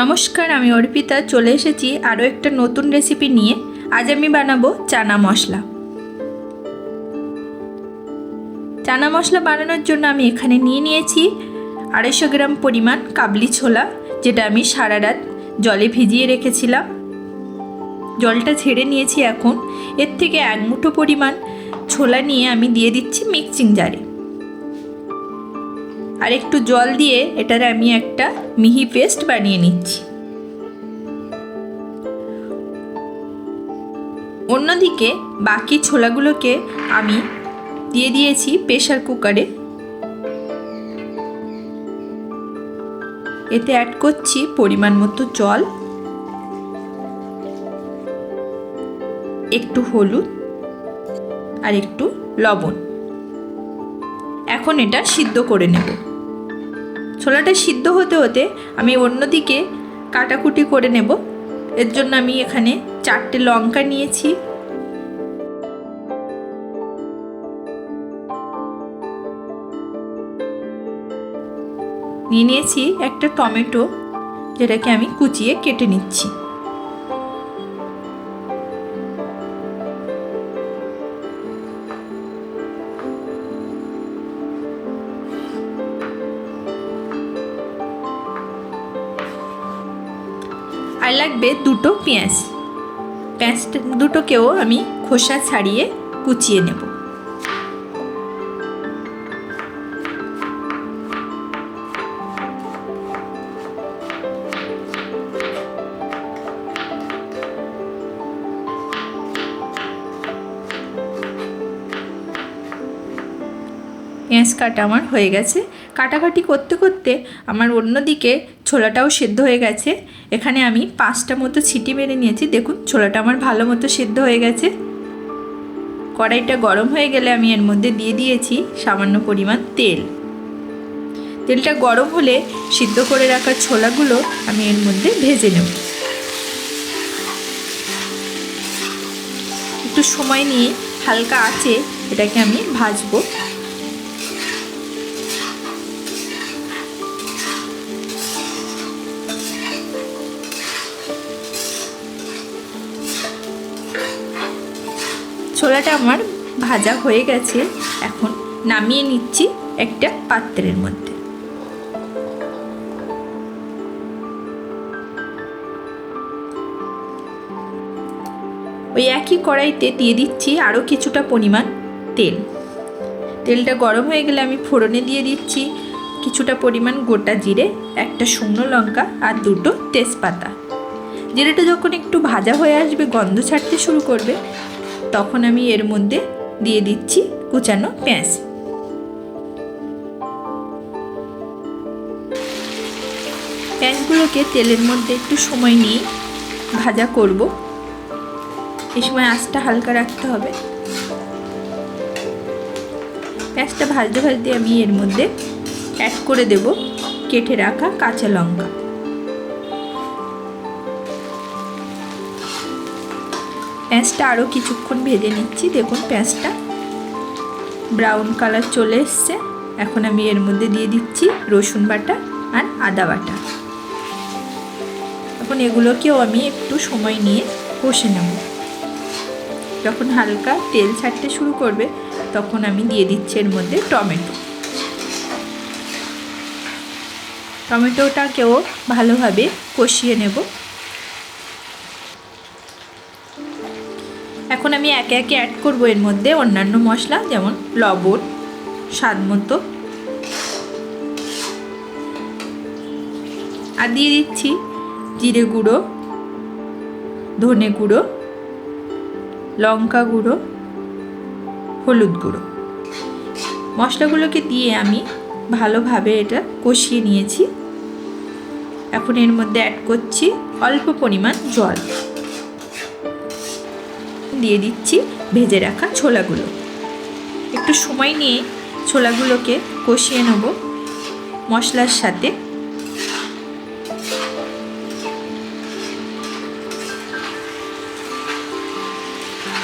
নমস্কার, আমি অর্পিতা। চলে এসেছি আরও একটা নতুন রেসিপি নিয়ে। আজ আমি বানাবো চানা মশলা। চানা মশলা বানানোর জন্য আমি এখানে নিয়ে নিয়েছি আড়াইশো গ্রাম পরিমাণ কাবলি ছোলা, যেটা আমি সারা রাত জলে ভিজিয়ে রেখেছিলাম। জলটা ছেড়ে নিয়েছি এখন। এর থেকে এক মুঠো পরিমাণ ছোলা নিয়ে আমি দিয়ে দিচ্ছি মিক্সিং জারে আর একটু জল দিয়ে এটার আমি একটা মিহি পেস্ট বানিয়ে নিচ্ছি। অন্যদিকে বাকি ছোলাগুলোকে আমি দিয়ে দিয়েছি প্রেশার কুকারে। এতে অ্যাড করছি পরিমাণ মতো জল। একটু হলুদ আর একটু লবণ। এখন এটা সিদ্ধ করে নেব। ছোলাটা সিদ্ধ হতে হতে আমি অন্যদিকে কাটাকুটি করে নেব। এর জন্য আমি এখানে চারটে লঙ্কা নিয়েছি। নিয়ে নিয়েছি একটা টমেটো, যেটাকে আমি কুচিয়ে কেটে নিচ্ছি। আর লাগবে দুটো পেঁয়াজ। পেঁয়াজ দুটোকেও আমি খোসা ছাড়িয়ে কুচিয়ে নেব। পেঁয়াজ কাটা আমার হয়ে গেছে। কাটাকাটি করতে করতে আমার অন্যদিকে ছোলাটাও সেদ্ধ হয়ে গেছে। এখানে আমি পাঁচটা মতো ছিটি মেরে নিয়েছি। দেখুন, ছোলাটা আমার ভালো মতো সেদ্ধ হয়ে গেছে। কড়াইটা গরম হয়ে গেলে আমি এর মধ্যে দিয়ে দিয়েছি সামান্য পরিমাণ তেল। তেলটা গরম হলে সিদ্ধ করে রাখা ছোলাগুলো আমি এর মধ্যে ভেজে নেব। একটু সময় নিয়ে হালকা আছে এটাকে আমি ভাজবো। ছোলাটা আমার ভাজা হয়ে গেছে। এখন নামিয়ে নিচ্ছি একটা পাত্রের মধ্যে। ওই একই কড়াইতে দিয়ে দিচ্ছি আরও কিছুটা পরিমাণ তেল। তেলটা গরম হয়ে গেলে আমি ফোড়নে দিয়ে দিচ্ছি কিছুটা পরিমাণ গোটা জিরে, একটা শুকনো লঙ্কা আর দুটো তেজপাতা। জিরেটা যখন একটু ভাজা হয়ে আসবে, গন্ধ ছাড়তে শুরু করবে তখন আমি এর মধ্যে দিয়ে দিচ্ছি কুচানো পেঁয়াজ। পেঁয়াজগুলোকে তেলের মধ্যে একটু সময় নিয়ে ভাজা করব। এ সময় আঁচটা হালকা রাখতে হবে। পেঁয়াজটা ভাজতে ভাজতে আমি এর মধ্যে অ্যাড করে দেব কেটে রাখা কাঁচা লঙ্কা। পেঁয়াজটা আরও কিছুক্ষণ ভেজে নিচ্ছি। দেখুন পেঁয়াজটা ব্রাউন কালার চলে এসছে। এখন আমি এর মধ্যে দিয়ে দিচ্ছি রসুন বাটা আর আদা বাটা। এখন এগুলোকেও আমি একটু সময় নিয়ে কষে নেব। যখন হালকা তেল ছাড়তে শুরু করবে, তখন আমি দিয়ে দিচ্ছি এর মধ্যে টমেটো। টমেটোটাকেও ভালোভাবে কষিয়ে নেব। এখন আমি একে একে অ্যাড করব। এর মধ্যে অন্যান্য মশলা, যেমন লবণ, স্বাদ মতো। আর দিয়ে দিচ্ছি জিরে গুঁড়ো, ধনে গুঁড়ো, লঙ্কা গুঁড়ো, হলুদ গুঁড়ো। মশলাগুলোকে দিয়ে আমি ভালোভাবে এটা কষিয়ে নিয়েছি। এখন এর মধ্যে অ্যাড করছি অল্প পরিমাণ জল। দিয়ে দিচ্ছি ভেজে রাখা ছোলাগুলো। একটু সময় নিয়ে ছোলাগুলোকে কষিয়ে নেব মশলার সাথে।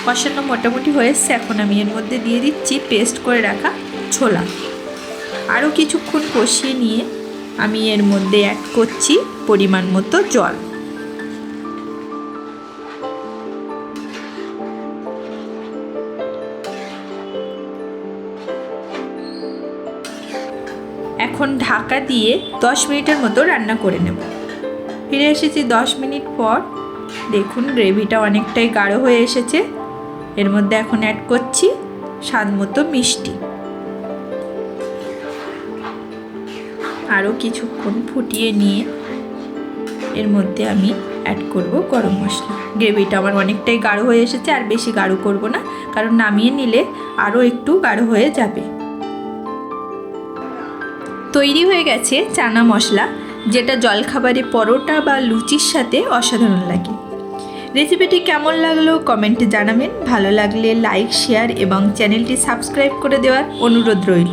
কষানো মোটামুটি হয়ে এসছে এখন আমি এর মধ্যে দিয়ে দিচ্ছি পেস্ট করে রাখা ছোলা। আরও কিছুক্ষণ কষিয়ে নিয়ে আমি এর মধ্যে অ্যাড করছি পরিমাণ মতো জল। এখন ঢাকা দিয়ে দশ মিনিটের মতো রান্না করে নেব। ফিরে এসেছি দশ মিনিট পর। দেখুন, গ্রেভিটা অনেকটাই গাঢ় হয়ে এসেছে। এর মধ্যে এখন অ্যাড করছি স্বাদ মতো মিষ্টি। আরও কিছুক্ষণ ফুটিয়ে নিয়ে এর মধ্যে আমি অ্যাড করব গরম মশলা। গ্রেভিটা আমার অনেকটাই গাঢ় হয়ে এসেছে, আর বেশি গাঢ় করব না, কারণ নামিয়ে নিলে আরও একটু গাঢ় হয়ে যাবে। তৈরি হয়ে গেছে চানা মশলা, যেটা জলখাবারে পরোটা বা লুচির সাথে অসাধারণ লাগে। রেসিপিটি কেমন লাগল কমেন্টে জানাবেন। ভালো লাগলে লাইক শেয়ার এবং চ্যানেলটি সাবস্ক্রাইব করে দেওয়ার অনুরোধ রইল।